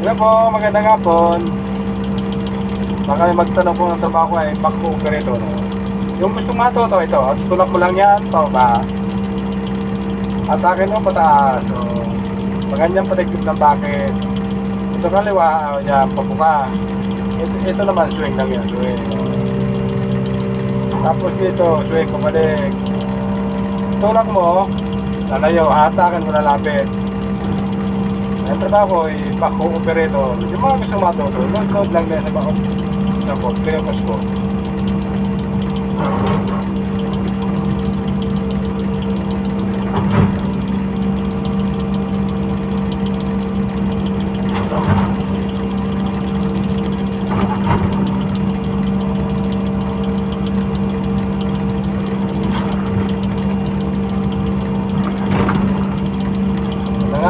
Hello po, magandang hapon. Baka may magtanong po ng trabaho ko ay back operator. No? Yung gusto mato to ito, at tulak mo lang yan, pa ba? At akin mo pataas. So, maganyan patigtip ng bakit. Ito kaliwa, uh, yan, pabuka. Ito, ito naman, swing lang yan, swing. Tapos dito, swing, kumalik. Tulak mo, lalayo, hatakan mo na lapit. Ang trabaho ay back operator. Yung mga gusto matuto, load-load lang din sa back sa ko, kaya ko.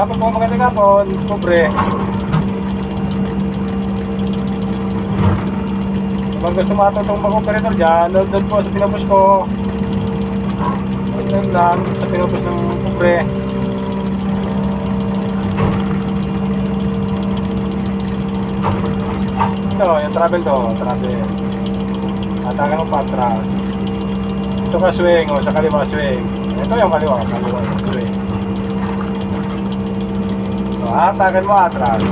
Nangapon po magandang hapon, pobre. Kung gusto matutong mag-operator dyan, doon, po sa pinapos ko. Doon lang, sa pinapos ng pobre. Ito, yung travel to, travel. Atakan mo pa atras. Ito ka swing, o sa kaliwa swing. Ito yung kaliwa, kaliwa swing. Atakan mo atras.